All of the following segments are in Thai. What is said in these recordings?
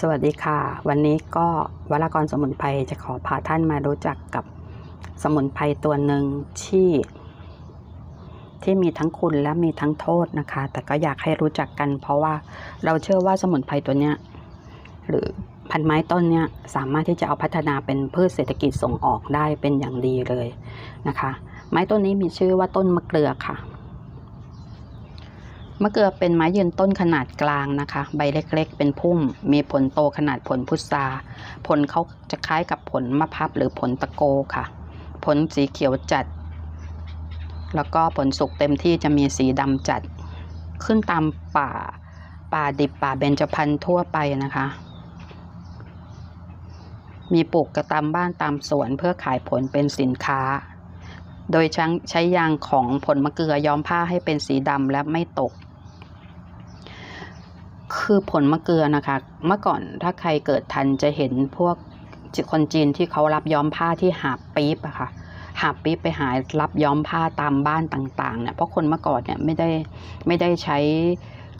สวัสดีค่ะ วันนี้ก็วรากรสมุนไพรจะขอพาท่านมารู้จักกับสมุนไพรตัวหนึ่งที่ ที่มีทั้งคุณและมีทั้งโทษนะคะ แต่ก็อยากให้รู้จักกัน เพราะว่าเราเชื่อว่าสมุนไพรตัวเนี้ยหรือพันไม้ต้นเนี้ยสามารถที่จะเอาพัฒนาเป็นพืชเศรษฐกิจส่งออกได้เป็นอย่างดีเลยนะคะ ไม้ต้นนี้มีชื่อว่าต้นมะเกลือค่ะ มะเกลือเป็นไม้ยืนต้นขนาดกลางนะคะ ใบเล็กๆ เป็นพุ่ม มีผลโตขนาดผลพุทราผลเขาจะคล้ายกับผลมะพร้าวหรือผลตะโกค่ะ ผลสีเขียวจัด แล้วก็ผลสุกเต็มที่จะมีสีดำจัด ขึ้นตามป่า ป่าดิบป่าเบญจพรรณทั่วไปนะคะ มีปลูกกระตามบ้านตามสวนเพื่อขายผลเป็นสินค้า โดยใช้ยางของผลมะเกลือย้อมผ้าให้เป็นสีดำและไม่ตก คือผลมะเกลือนะคะ เมื่อก่อนถ้าใครเกิดทันจะเห็นพวกคนจีนที่เขารับย้อมผ้าที่หาปี๊บอะค่ะหาปี๊บไปหารับย้อมผ้าตามบ้านต่างๆเนี่ยเพราะคนเมื่อก่อนเนี่ยไม่ได้ไม่ได้ใช้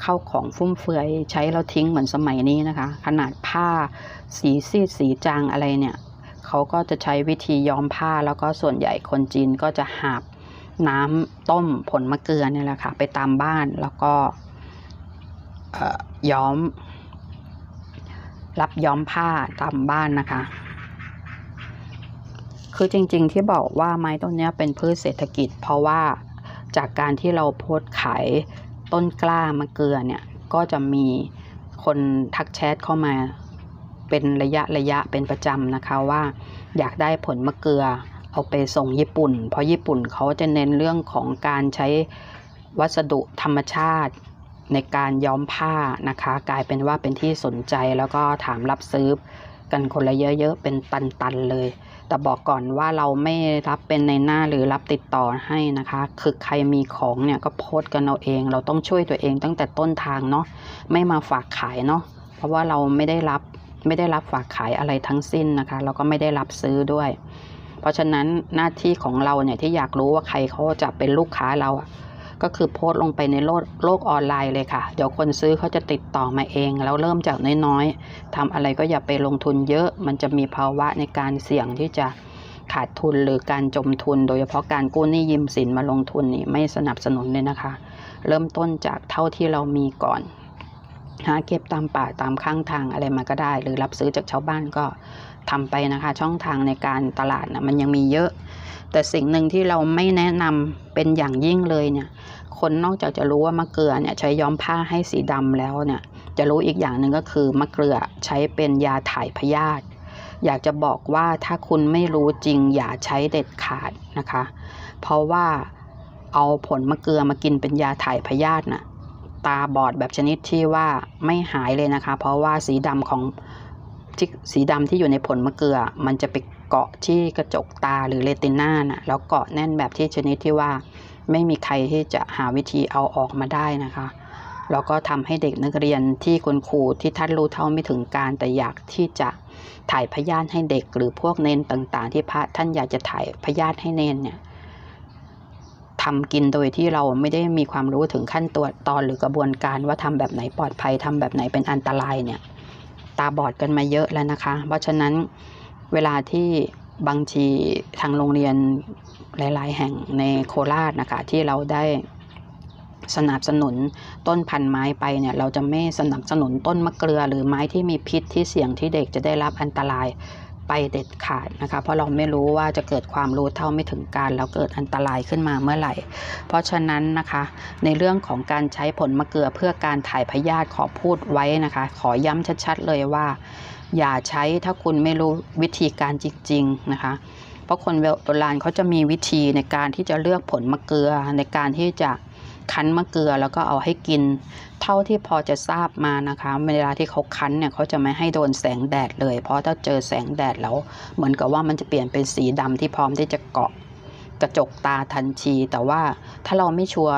เข้าของฟุ่มเฟือยใช้แล้วทิ้งเหมือนสมัยนี้นะคะ ขนาดผ้าสีซีดสีจางอะไรเนี่ย เขาก็จะใช้วิธีย้อมผ้าแล้วก็ส่วนใหญ่คนจีนก็จะหาบน้ำต้มผลมะเกลือเนี่ยแหละค่ะไปตามบ้านแล้วก็เอ่อย้อม รับย้อมผ้าตามบ้านนะคะ คือจริงๆที่บอกว่าไม้ต้นนี้เป็นพืชเศรษฐกิจ เพราะว่าจากการที่เราโพสขายต้นกล้ามะเกลือเนี่ยก็จะมีคนทักแชทเข้ามา เป็นระยะระยะเป็นประจำนะคะว่า อยากได้ผลมะเกลือเอาไปส่งญี่ปุ่น เพราะญี่ปุ่นเขาจะเน้นเรื่องของการใช้วัสดุธรรมชาติในการย้อมผ้านะคะ กลายเป็นว่าเป็นที่สนใจแล้วก็ถามรับซื้อกันคนละเยอะๆเป็นตันๆเลย แต่บอกก่อนว่าเราไม่รับเป็นในหน้าหรือรับติดต่อให้นะคะ คือใครมีของเนี่ยก็โพสต์กันเอาเอง เราต้องช่วยตัวเองตั้งแต่ต้นทางเนาะไม่มาฝากขายเนาะเพราะว่าเราไม่ได้รับ ไม่ได้รับฝากขายอะไรทั้งสิ้นนะคะเราก็ไม่ได้รับซื้อด้วย เพราะฉะนั้นหน้าที่ของเราเนี่ยที่อยากรู้ว่าใครเขาจะเป็นลูกค้าเราอะก็คือโพสต์ลงไปในโลกโลกออนไลน์เลยค่ะ เดี๋ยวคนซื้อเขาจะติดต่อมาเอง แล้วเริ่มจากน้อยๆทำอะไรก็อย่าไปลงทุนเยอะ มันจะมีภาวะในการเสี่ยงที่จะขาดทุนหรือการจมทุน โดยเฉพาะการกู้หนี้ยืมสินมาลงทุนนี่ไม่สนับสนุนเลยนะคะ เริ่มต้นจากเท่าที่เรามีก่อน หาเก็บตามป่าตามข้างทางอะไรมาก็ได้ หรือรับซื้อจากชาวบ้านก็ทำไปนะคะ ช่องทางในการตลาดนะมันยังมีเยอะ แต่สิ่งหนึ่งที่เราไม่แนะนำเป็นอย่างยิ่งเลยเนี่ย คนนอกจากจะรู้ว่ามะเกลือเนี่ยใช้ย้อมผ้าให้สีดำแล้วเนี่ย จะรู้อีกอย่างหนึ่งก็คือมะเกลือใช้เป็นยาถ่ายพยาธิอยากจะบอกว่าถ้าคุณไม่รู้จริงอย่าใช้เด็ดขาดนะคะ เพราะว่าเอาผลมะเกลือมากินเป็นยาถ่ายพยาธิน่ะ ตาบอดแบบชนิดที่ว่าไม่หายเลยนะคะ เพราะว่าสีดำของที่สีดำที่อยู่ในผลมะเกลือ มันจะไปเกาะที่กระจกตาหรือเรติน่านะแล้วเกาะแน่นแบบที่ชนิดที่ว่า ไม่มีใครที่จะหาวิธีเอาออกมาได้นะคะแล้วก็ทำให้เด็กนักเรียนที่คุณครูที่ท่านรู้เท่าไม่ถึงการ แต่อยากที่จะถ่ายพยาธิให้เด็กหรือพวกเนนต่างๆ ที่พระท่านอยากจะถ่ายพยาธิให้เนนเนี่ย ทำกินโดยที่เราไม่ได้มีความรู้ถึงขั้นตัวตอนหรือกระบวนการว่าทำแบบไหนปลอดภัยทำแบบไหนเป็นอันตรายเนี่ย ตาบอดกันมาเยอะแล้วนะคะ เพราะฉะนั้นเวลาที่บางทีทางโรงเรียนหลาย ๆ แห่งในโคราชนะคะที่เราได้สนับสนุนต้นพันไม้ไปเนี่ยเราจะไม่สนับสนุนต้นมะเกลือหรือไม้ที่มีพิษที่เสี่ยงที่เด็กจะได้รับอันตราย ไปเด็ดขาดนะคะ เพราะเราไม่รู้ว่าจะเกิดความรู้เท่าไม่ถึงการแล้วเกิดอันตรายขึ้นมาเมื่อไหร่ เพราะฉะนั้นนะคะ ในเรื่องของการใช้ผลมะเกลือเพื่อการถ่ายพยาธิขอพูดไว้นะคะ ขอย้ำชัดๆเลยว่า อย่าใช้ถ้าคุณไม่รู้วิธีการจริง ๆนะคะ เพราะคนโบราณเขาจะมีวิธีในการที่จะเลือกผลมะเกลือในการที่จะ คั้นมะเกลือแล้วก็เอาให้กิน เท่าที่พอจะทราบมานะคะ เวลาที่เขาคั้นเนี่ยเขาจะไม่ให้โดนแสงแดดเลย เพราะถ้าเจอแสงแดดแล้วเหมือนกับว่ามันจะเปลี่ยนเป็นสีดำที่พร้อมที่จะเกาะกระจกตาทันทีแต่ว่าถ้าเราไม่ชัวร์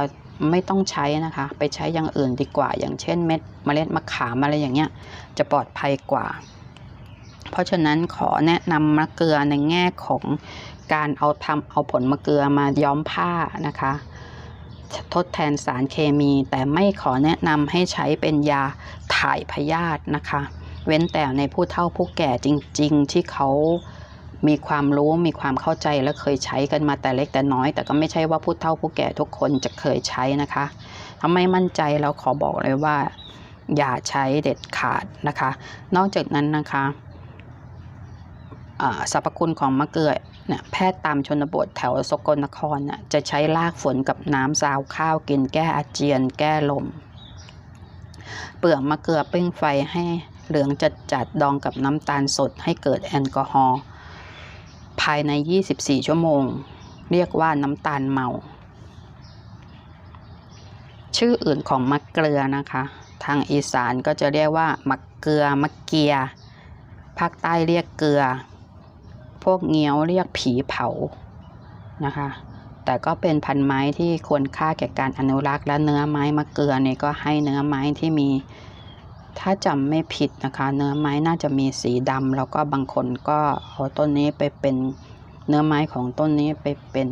ไม่ต้องใช้นะคะ ไปใช้อย่างอื่นดีกว่า อย่างเช่นเม็ดมเมล็ดมะขามอะไรอย่างเงี้ยจะปลอดภัยกว่า เพราะฉะนั้นขอแนะนำมะเกลือในแง่ของการเอาทำเอาผลมะเกลือมาย้อมผ้านะคะ ทดแทนสารเคมี แต่ไม่ขอแนะนำให้ใช้เป็นยาถ่ายพยาธินะคะ เว้นแต่ในผู้เฒ่าผู้แก่จริง ๆ ที่เขามีความรู้มีความเข้าใจและเคยใช้กันมาแต่เล็กแต่น้อย แต่ก็ไม่ใช่ว่าผู้เฒ่าผู้แก่ทุกคนจะเคยใช้นะคะถ้าไม่มั่นใจเราขอบอกเลยว่า อย่าใช้เด็ดขาดนะคะ นอกจากนั้นนะคะอ่าสรรพคุณของมะเกลือ เนี่ยแพทย์ตามชนบทแถวสกลนครน่ะจะใช้รากฝนกับน้ำซาวข้าวกินแก้อาเจียน แก้ลม เปลือกมะเกลือปิ้งไฟให้เหลืองจัดจัดดองกับน้ำตาลสดให้เกิดแอลกอฮอล์ภายใน 24 ชั่วโมง เรียกว่าน้ำตาลเมา ชื่ออื่นของมะเกลือนะคะ ทางอีสานก็จะเรียกว่ามะเกลือมะเกีย ภาคใต้เรียกเกลือ พวกเงี้ยวเรียกผีเผานะคะ แต่ก็เป็นพันไม้ที่ควรค่าแก่การอนุรักษ์และเนื้อไม้มะเกลือเนี่ยก็ให้เนื้อไม้ที่มี ถ้าจำไม่ผิดนะคะ เนื้อไม้น่าจะมีสีดำแล้วก็บางคนก็เอาต้นนี้ไปเป็นเนื้อไม้ของต้นนี้ไปเป็น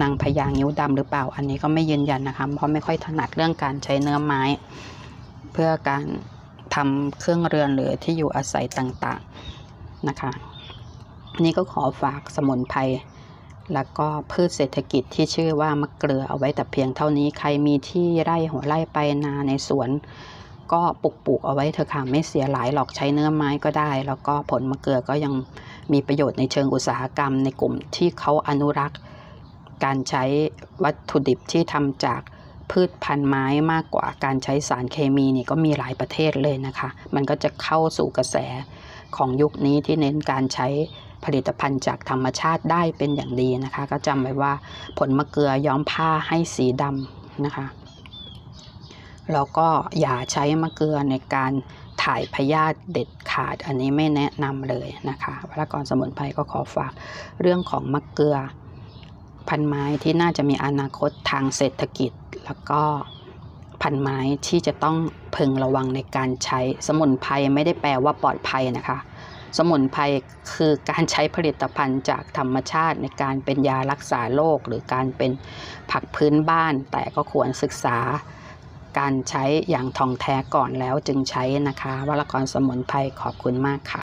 นางพญางิ้วดำหรือเปล่า อันนี้ก็ไม่ยืนยันนะคะ เพราะไม่ค่อยถนัดเรื่องการใช้เนื้อไม้ เพื่อการทำเครื่องเรือนหรือที่อยู่อาศัยต่างๆนะคะ นนี้ก็ขอฝากสมุนไพรแล้วก็พืชเศรษฐกิจที่ชื่อว่ามะเกลือเอาไว้แต่เพียงเท่านี้ใครมีที่ไร่หัวไร่ไปนาในสวน ก็ปลูกปลูกเอาไว้เถอะค่ะไม่เสียหลายหรอกใช้เนื้อไม้ก็ได้ แล้วก็ผลมะเกลือก็ยังมีประโยชน์ในเชิงอุตสาหกรรม ในกลุ่มที่เขาอนุรักษ์ การใช้วัตถุดิบที่ทำจากพืชพันธุ์ไม้มากกว่าการใช้สารเคมีนี่ก็มีหลายประเทศเลยนะคะ มันก็จะเข้าสู่กระแสของยุคนี้ที่เน้นการใช้ ผลิตภัณฑ์จากธรรมชาติได้เป็นอย่างดีนะคะ ก็จำไว้ว่าผลมะเกลือย้อมผ้าให้สีดำนะคะแล้วก็อย่าใช้มะเกลือในการถ่ายพยาธิเด็ดขาด อันนี้ไม่แนะนำเลยนะคะวรากรสมุนไพรก็ขอฝากเรื่องของมะเกลือ พันไม้ที่น่าจะมีอนาคตทางเศรษฐกิจ แล้วก็พันไม้ที่จะต้องพึงระวังในการใช้สมุนไพรไม่ได้แปลว่าปลอดภัยนะคะ สมุนไพรคือการใช้ผลิตภัณฑ์จากธรรมชาติในการเป็นยารักษาโรคหรือการเป็นผักพื้นบ้าน แต่ก็ควรศึกษาการใช้อย่างท่องแท้ก่อนแล้วจึงใช้นะคะวรากรสมุนไพรขอบคุณมากค่ะ